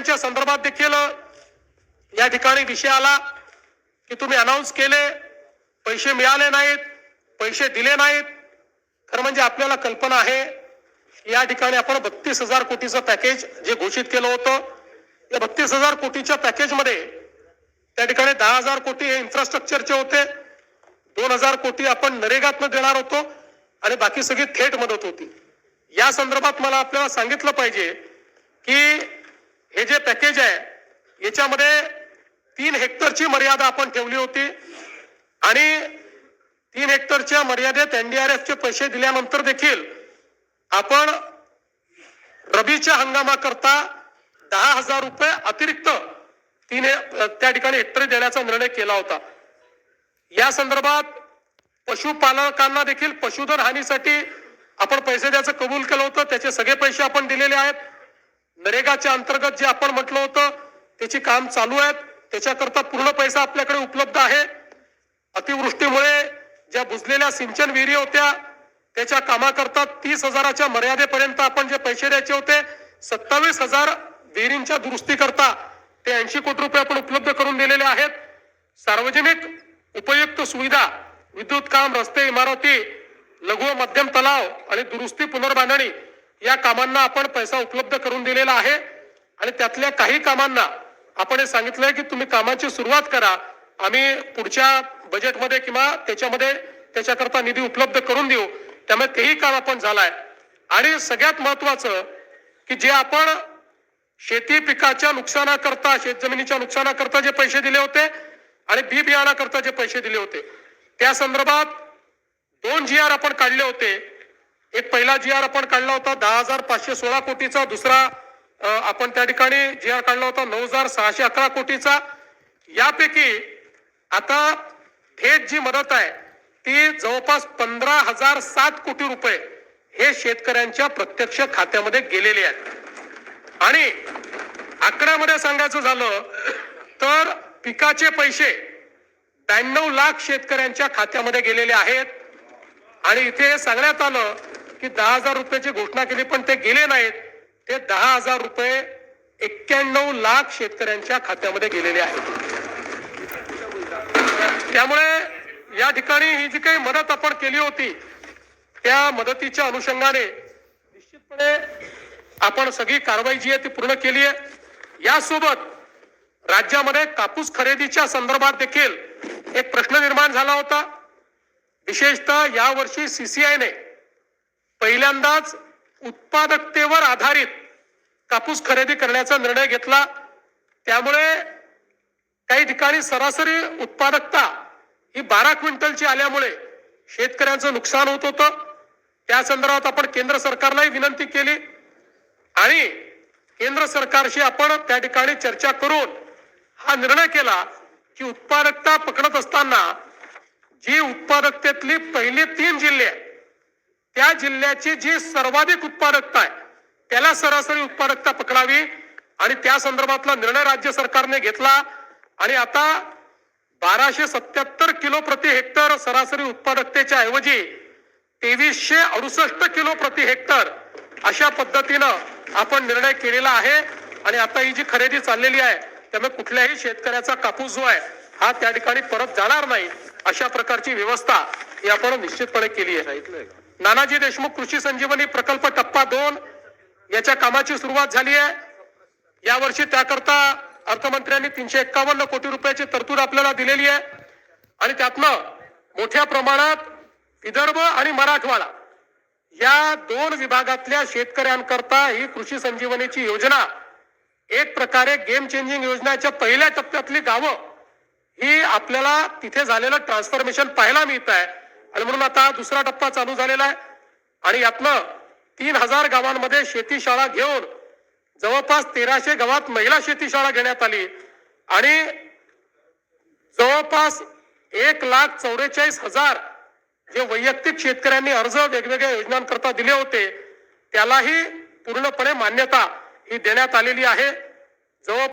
यांच्या संदर्भात देखील या ठिकाणी विषय आला की तुम्ही अनाऊन्स केले पैसे मिळाले नाहीत पैसे दिले नाहीत. खरं म्हणजे आपल्याला कल्पना आहे या ठिकाणी आपण बत्तीस हजार कोटीचं पॅकेज जे घोषित केलं होतं या बत्तीस हजार कोटीच्या पॅकेजमध्ये त्या ठिकाणी दहा हजार कोटी हे इन्फ्रास्ट्रक्चरचे होते. दोन हजार कोटी आपण नरेगातनं देणार होतो आणि बाकी सगळी थेट मदत होती. या संदर्भात मला आपल्याला सांगितलं पाहिजे की हे जे पॅकेज आहे याच्यामध्ये तीन हेक्टरची मर्यादा आपण ठेवली होती. आणि तीन हेक्टरच्या मर्यादेत एनडीआरएफचे पैसे दिल्यानंतर देखील आपण रबीच्या हंगामाकरता दहा हजार रुपये अतिरिक्त तीन त्या ठिकाणी हेक्टरी देण्याचा निर्णय केला होता. या संदर्भात पशुपालकांना देखील पशुधन हानीसाठी आपण पैसे द्यायचं कबूल केलं होतं. त्याचे सगळे पैसे आपण दिलेले आहेत. नरेगाच्या अंतर्गत जे आपण म्हटलं होतं त्याची काम चालू आहेत. त्याच्याकरता पूर्ण पैसा आपल्याकडे उपलब्ध आहे. अतिवृष्टीमुळे ज्या बुजलेल्या सिंचन विहिरी होत्या त्याच्या कामाकरता तीस हजाराच्या मर्यादेपर्यंत आपण जे पैसे द्यायचे होते सत्तावीस हजार विहिरींच्या दुरुस्तीकरता ते ऐंशी कोटी रुपये आपण उपलब्ध करून दिलेले आहेत. सार्वजनिक उपयुक्त सुविधा विद्युत काम रस्ते इमारती लघु मध्यम तलाव आणि दुरुस्ती पुनर्बांधणी या कामांना आपण पैसा उपलब्ध करून दिलेला आहे. आणि त्यातल्या काही कामांना आपण हे सांगितलंय की तुम्ही कामाची सुरुवात करा. आम्ही पुढच्या बजेटमध्ये किंवा त्याच्यामध्ये त्याच्याकरता निधी उपलब्ध करून देऊ. त्यामुळे तेही काम आपण झालाय. आणि सगळ्यात महत्वाचं की जे आपण शेती पिकाच्या नुकसानाकरता शेतजमिनीच्या नुकसानाकरता जे पैसे दिले होते आणि बी बियाणाकरता जे पैसे दिले होते त्या संदर्भात दोन जी आर आपण काढले होते. एक पहिला जी आर आपण काढला होता दहा हजार पाचशे सोळा कोटीचा. दुसरा आपण त्या ठिकाणी जी आर काढला होता नऊ हजार सहाशे अकरा कोटीचा. यापैकी आता थेट जी मदत आहे ती जवळपास पंधरा हजार सात कोटी रुपये हे शेतकऱ्यांच्या प्रत्यक्ष खात्यामध्ये गेलेले आहेत. आणि आकड्यामध्ये सांगायचं झालं तर पिकाचे पैसे ब्याण्णव लाख शेतकऱ्यांच्या खात्यामध्ये गेलेले आहेत. आणि इथे सांगण्यात आलं की दहा हजार रुपयाची घोषणा केली पण ते गेले नाहीत. ते दहा हजार रुपये एक्क्याण्णव लाख शेतकऱ्यांच्या खात्यामध्ये गेलेले आहेत. त्यामुळे या ठिकाणी ही जी काही मदत आपण केली होती त्या मदतीच्या अनुषंगाने निश्चितपणे आपण सगळी कारवाई जी आहे ती पूर्ण केली आहे. यासोबत राज्यामध्ये कापूस खरेदीच्या संदर्भात देखील एक प्रश्न निर्माण झाला होता. विशेषतः यावर्षी सीसीआयने पहिल्यांदाच उत्पादकतेवर आधारित कापूस खरेदी करण्याचा निर्णय घेतला. त्यामुळे काही ठिकाणी सरासरी उत्पादकता ही बारा क्विंटलची आल्यामुळे शेतकऱ्यांचं नुकसान होत होतं. त्या संदर्भात आपण केंद्र सरकारलाही विनंती केली आणि केंद्र सरकारशी आपण त्या ठिकाणी चर्चा करून हा निर्णय केला की उत्पादकता पकडत असताना जी उत्पादकतेतली पहिली तीन जिल्हे आहेत, त्या जिल्ह्याची जी सर्वाधिक उत्पादकता आहे त्याला सरासरी उत्पादकता पकडावी आणि त्या संदर्भातला निर्णय राज्य सरकारने घेतला. आणि आता बाराशे सत्याहत्तर किलो प्रति हेक्टर सरासरी उत्पादकतेच्या ऐवजी तेवीसशे अडुसष्ट किलो प्रति हेक्टर अशा पद्धतीनं आपण निर्णय केलेला आहे. आणि आता ही जी खरेदी चाललेली आहे त्यामुळे कुठल्याही शेतकऱ्याचा कापूस जो आहे हा त्या ठिकाणी परत जाणार नाही अशा प्रकारची व्यवस्था ही आपण निश्चितपणे केली आहे. नानाजी देशमुख कृषी संजीवनी प्रकल्प टप्पा दोन याच्या कामाची सुरुवात झाली आहे. यावर्षी त्याकरता अर्थमंत्र्यांनी तीनशे एक्कावन्न कोटी रुपयाची तरतूद आपल्याला दिलेली आहे. आणि त्यातनं मोठ्या प्रमाणात विदर्भ आणि मराठवाडा या दोन विभागातल्या शेतकऱ्यांकरता ही कृषी संजीवनीची योजना एक प्रकारे गेम चेंजिंग योजनाच्या पहिल्या टप्प्यातली गावं ही आपल्याला तिथे झालेलं ट्रान्सफॉर्मेशन पाहायला मिळत आहे. आणि म्हणून आता दुसरा टप्पा चालू झालेला आहे. आणि यातनं तीन हजार गावांमध्ये शेती शाळा घेऊन जवळपास तेराशे गावात महिला शेती शाळा घेण्यात आली. आणि जवळपास एक लाख चौवेचाळीस हजार जे वैयक्तिक शेतकऱ्यांनी अर्ज वेगवेगळ्या योजनांकरता दिले होते त्यालाही पूर्णपणे मान्यता ही देण्यात आलेली आहे. जवळ